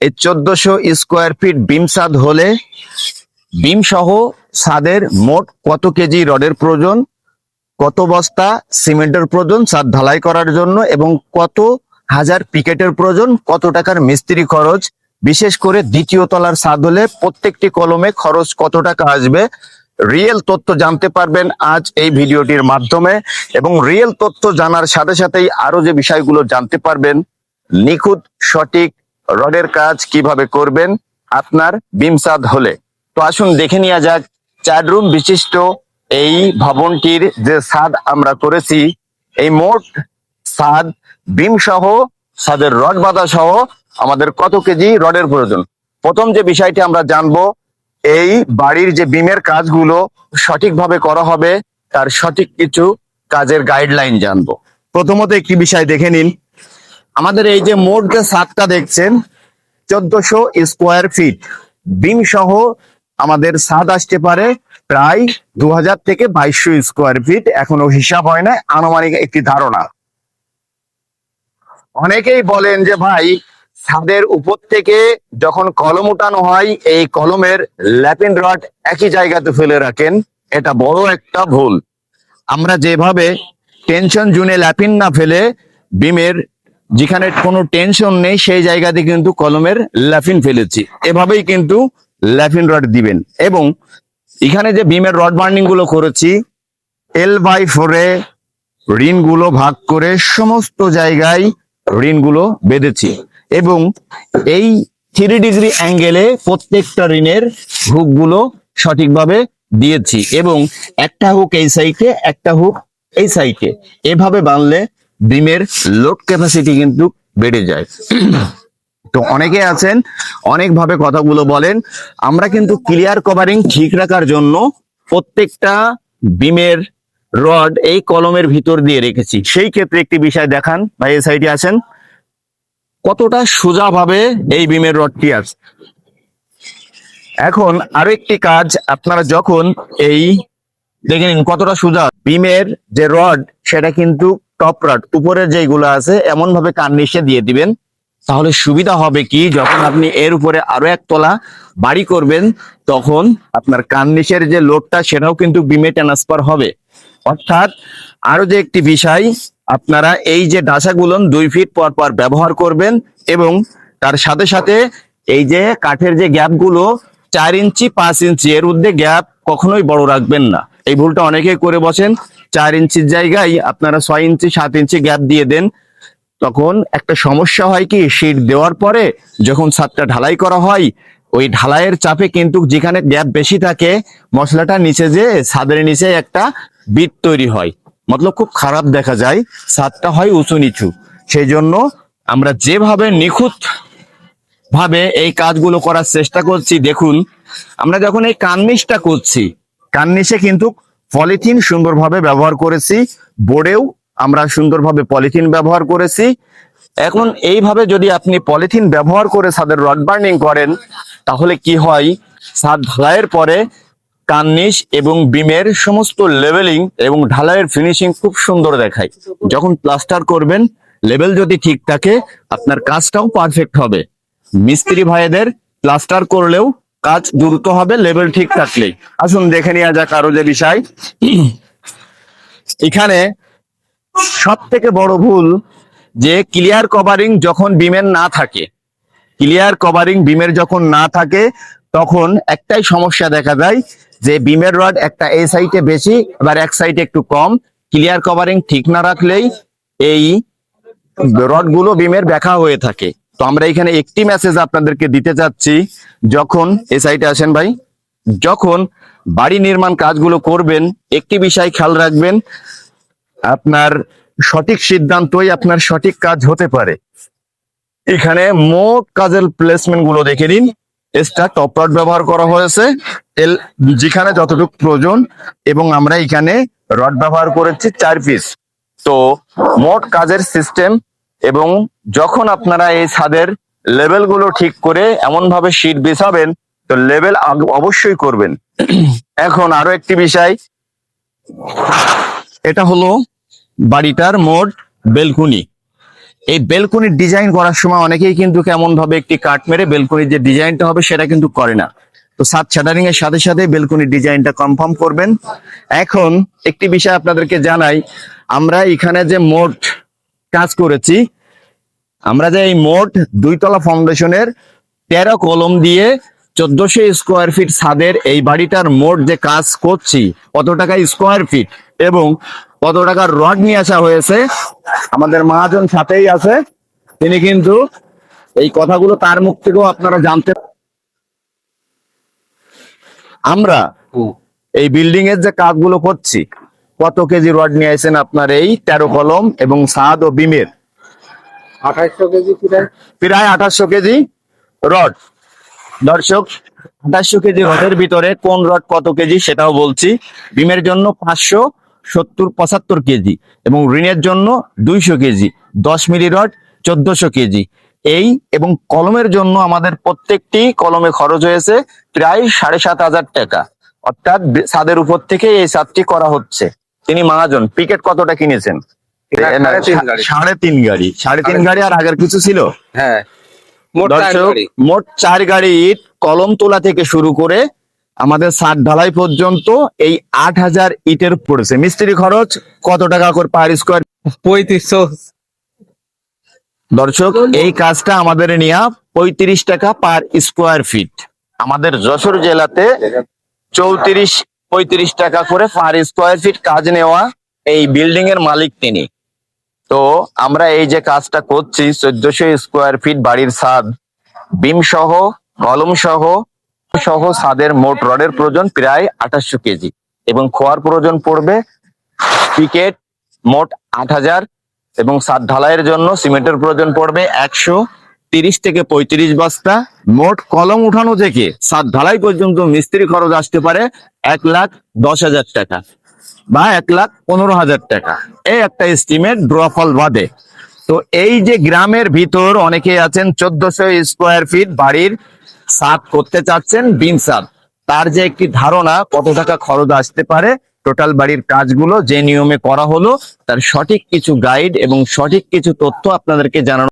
এই চোদ্দশো square feet বিম ছাদ হলে বিম সহ ছাদের মোট কত কেজি রডের প্রয়োজন? কত বস্তা সিমেন্টের প্রয়োজন ছাদ ঢালাই করার জন্য এবং কত হাজার পিকেটের প্রয়োজন? কত টাকার মিস্ত্রি খরচ? বিশেষ করে দ্বিতীয় তলার ছাদ হলে প্রত্যেকটি কলমে খরচ কত টাকা আসবে? রিয়েল তথ্য জানতে পারবেন আজ এই ভিডিওটির মাধ্যমে এবং রিয়েল তথ্য জানার সাথে সাথেই আরও যে বিষয়গুলো জানতে পারবেন, নিখুঁত, সঠিক রডের কাজ কীভাবে করবেন, আপনার বিমসাদ হলে। তো আসুন দেখে নেওয়া যাক, চার রুম বিশিষ্ট এই ভবনটির যে ছাদ আমরা করেছি, এই মোট ছাদ বিম সহ ছাদের রড বাঁধা সহ আমাদের কত কেজি রডের প্রয়োজন? প্রথম যে বিষয়টি আমরা জানব, এই বাড়ির যে বিমের কাজগুলো সঠিকভাবে করা হবে, তার সঠিক কিছু কাজের গাইডলাইন জানব। প্রথমত একটি বিষয় দেখে নিন আমাদের এই যে মোট যে ছাদটা দেখছেন, চোদ্দশো স্কোয়ার ফিট। বিম সহ আমাদের ছাদ আসতে পারে, প্রায় দু হাজার থেকে বাইশশো স্কোয়ার ফিট। এখনও হিসাব হয় না আনুমানিক একটি ধারণা। অনেকেই বলেন যে, ভাই, ছাদের উপর থেকে যখন কলম উঠানো হয়, এই কলমের ল্যাপিন রড একই জায়গাতে ফেলে রাখেন। এটা বড় একটা ভুল। আমরা যেভাবে টেনশন জুনে ল্যাপিন না ফেলে বিমের যেখানে কোনো টেনশন নেই, সেই জায়গাতে কিন্তু কলমের ল্যাফিন ফেলেছি। এভাবেই কিন্তু ল্যাফিন রড দিবেন। এবং এখানে যে বিমের রড বার্নিংগুলো করেছি এল বাই ফোরে ঋণগুলো ভাগ করে সমস্ত জায়গায় ঋণগুলো বেঁধেছি। এবং এই থ্রি ডিগ্রি অ্যাঙ্গেলে প্রত্যেকটা ঋণের হুকগুলো সঠিকভাবে দিয়েছি। এবং একটা হুক এই সাইডে একটা হুক এই সাইডে এভাবে বানলে বিমের লোড ক্যাপাসিটি কিন্তু বেড়ে যায়। তো অনেকে আছেন, অনেকভাবে কথাগুলো বলেন। আমরা কিন্তু ক্লিয়ার কভারিং ঠিক রাখার জন্য প্রত্যেকটা বিমের রড এই কলমের ভিতর দিয়ে রেখেছি। সেই ক্ষেত্রে একটি বিষয় দেখান, ভাই এই সাইডে আছেন। কতটা সোজাভাবে এই বিমের রডটি আছে। এখন আরও একটি কাজ, আপনারা যখন এই দেখে নিন কতটা সোজা। বিমের যে রড সেটা কিন্তু টপ রড উপরের যেগুলো আছে এমন ভাবে কার্নিশে দিয়ে দিবেন। তাহলে সুবিধা হবে কি, যখন আপনি এর উপরে আরও এক তলা বাড়ি করবেন, তখন আপনার কার্নিশের যে লোডটা, সেটাও কিন্তু বিমে ট্রান্সফার হবে। অর্থাৎ আরও যে একটি বিষয়, আপনারা এই যে ডাসাগুলো দুই ফিট পর পর ব্যবহার করবেন এবং তার সাথে সাথে এই যে কাঠের যে গ্যাপগুলো, চার ইঞ্চি, পাঁচ ইঞ্চি, এর মধ্যে গ্যাপ কখনোই বড় রাখবেন না। এই ভুলটা অনেকেই করে বসেন। চার ইঞ্চির জায়গায় আপনারা ছয় ইঞ্চি, সাত ইঞ্চি গ্যাপ দিয়ে দেন। তখন একটা সমস্যা হয় কি শীট দেওয়ার পরে যখন ছাদটা ঢালাই করা হয়, ওই ঢালাইয়ের চাপে কিন্তু যেখানে গ্যাপ বেশি থাকে, মশলাটা নিচে যে ছাদের নিচে একটা বিট তৈরি হয়। মতলব খুব খারাপ দেখা যায়, ছাদটা হয় উঁচু নিচু। সেই জন্য আমরা যেভাবে নিখুঁত ভাবে এই কাজগুলো করার চেষ্টা করছি, দেখুন, আমরা যখন এই কার্নিশটা করছি কার্নিশে কিন্তু পলিথিন সুন্দরভাবে ব্যবহার করেছি, বোর্ডেও আমরা সুন্দরভাবে পলিথিন ব্যবহার করেছি। এখন এইভাবে যদি আপনি পলিথিন ব্যবহার করে ছাদের রড বার্নিং করেন, তাহলে কি হয়? ছাদ ঢালাইয়ের পরে কার্নিশ এবং বিমের সমস্ত লেভেলিং এবং ঢালাইয়ের ফিনিশিং খুব সুন্দর দেখায়। যখন প্লাস্টার করবেন লেভেল যদি ঠিক থাকে, আপনার কাজটাও পারফেক্ট হবে। মিস্ত্রি ভাইদের প্লাস্টার করলেও কাজ দ্রুত হবে লেভেল ঠিক থাকলেই। আসুন দেখে নেওয়া যাক আরও যে বিষয়। এখানে সব থেকে বড় ভুল যে ক্লিয়ার কভারিং যখন বিমের না থাকে ক্লিয়ার কভারিং বিমের যখন না থাকে, তখন একটাই সমস্যা দেখা যায় যে বিমের রড একটা এ সাইডে বেশি, আবার এক সাইডে একটু কম। ক্লিয়ার কভারিং ঠিক না রাখলেই এই রডগুলো বিমের ব্যাখা হয়ে থাকে। তো আমরা এখানে একটি মেসেজ আপনাদেরকে দিতে চাচ্ছি। যখন এই সাইডে আসেন ভাই, যখন বাড়ি নির্মাণ কাজগুলো করবেন, একটি বিষয় খেয়াল রাখবেন, আপনার সঠিক সিদ্ধান্তই আপনার সঠিক কাজ হতে পারে। এখানে মোট কাজের প্লেসমেন্টগুলো দেখে নিন। এক্সট্রা টপ রড ব্যবহার করা হয়েছে। এল, যেখানে যতটুকু প্রয়োজন, এবং আমরা এখানে রড ব্যবহার করেছি চার পিস তো মোট কাজের সিস্টেম এবং যখন আপনারা এই ছাদের লেভেলগুলো ঠিক করে এমন ভাবে শীট বিছাবেন, তো লেভেল অবশ্যই করবেন। এখন আরও একটি বিষয়। এটা হলো বাড়িটার মোট বেলকুনি। এই বেলকনির ডিজাইন করার সময় অনেকেই কিন্তু কেমন ভাবে একটি কাট মেরে বেলকনির যে ডিজাইনটা হবে সেটা কিন্তু করে না। তো সাত শাটারিং এর সাথে সাথে বেলকুনির ডিজাইনটা কনফার্ম করবেন। এখন একটি বিষয় আপনাদেরকে জানাই। আমরা এখানে যে মোট কাজ করেছি। আমরা যে এই মোট দুইতলা ফাউন্ডেশনের তেরো কলম দিয়ে চোদ্দশো স্কোয়ার ফিট ছাদের এই বাড়িটার মোট যে কাজ করছি কত টাকা স্কোয়ার ফিট এবং কত টাকার রড নিয়ে আসা হয়েছে আমাদের মহাজন সাথেই আছে। তিনি কিন্তু এই কথাগুলো তার মুখ থেকেও আপনারা জানতে আমরা এই বিল্ডিং এর যে কাজগুলো করছি কত কেজি রড নিয়ে আসেন আপনার এই তেরো কলম এবং সাদ ও বিমের? আঠাশশো কেজি প্রায়। আঠাশশো কেজি রড। দর্শক আঠাশশো কেজি রডের ভিতরে কোন রড কত কেজি সেটাও বলছি। বিমের জন্য পাঁচশো সত্তর পঁচাত্তর কেজি এবং ঋণের জন্য দুইশো কেজি দশ মিলি রড চোদ্দশো কেজি। এই এবং কলমের জন্য আমাদের প্রত্যেকটি কলমে খরচ হয়েছে প্রায় সাড়ে সাত হাজার টাকা। অর্থাৎ ছাদের উপর থেকে এই ছাদটি করা হচ্ছে। তিনি মহাজন পিকেট কতটা কিনেছেন? সাড়ে তিন গাড়ি। সাড়ে তিন গাড়ি। আর আগের কিছু ছিল? হ্যাঁ। মোট চার দর্শক গাড়ি। মোট চার গাড়ি ইট কলম তোলা থেকে শুরু করে আমাদের সাত ঢালাই পর্যন্ত এই আট হাজার ইটের পড়েছে। মিস্ত্রি খরচ কত টাকা করে পার স্কোয়ার পঁয়ত্রিশশো। দর্শক এই কাজটা আমাদের নেওয়া পঁয়ত্রিশ টাকা পার স্কোয়ার ফিট আমাদের যশোর জেলাতে চৌত্রিশ পঁয়ত্রিশ টাকা করে পার স্কোয়ার ফিট কাজ নেওয়া এই বিল্ডিং এর মালিক তিনি। তো আমরা এই যে কাজটা করছি, চোদ্দশো স্কোয়ার ফিট বাড়ির ছাদ, বিম সহ, কলম সহ সহ ছাদের মোট রডের প্রয়োজন প্রায় আঠাশশো কেজি এবং খোয়ার প্রয়োজন পড়বে পিকেট মোট আট হাজার এবং ছাদ ঢালাইয়ের জন্য সিমেন্টের প্রয়োজন পড়বে একশো তিরিশ থেকে পঁয়ত্রিশ বস্তা। মোট কলম উঠানো থেকে ছাদ ঢালাই পর্যন্ত মিস্ত্রি খরচ আসতে পারে এক লাখ দশ হাজার টাকা বা এক লাখ পনেরো হাজার টাকা। এই একটা এস্টিমেট ড্রফল বাদে। তো এই যে গ্রামের ভিতর অনেকেই আছেন, চোদ্দশো স্কোয়ার ফিট বাড়ির ছাদ করতে চাচ্ছেন বিন ছাদ। তার যে একটি ধারণা, কত টাকা খরচ আসতে পারে টোটাল বাড়ির কাজগুলো যে নিয়মে করা হলো, তার সঠিক কিছু গাইড এবং সঠিক কিছু তথ্য আপনাদেরকে জানানো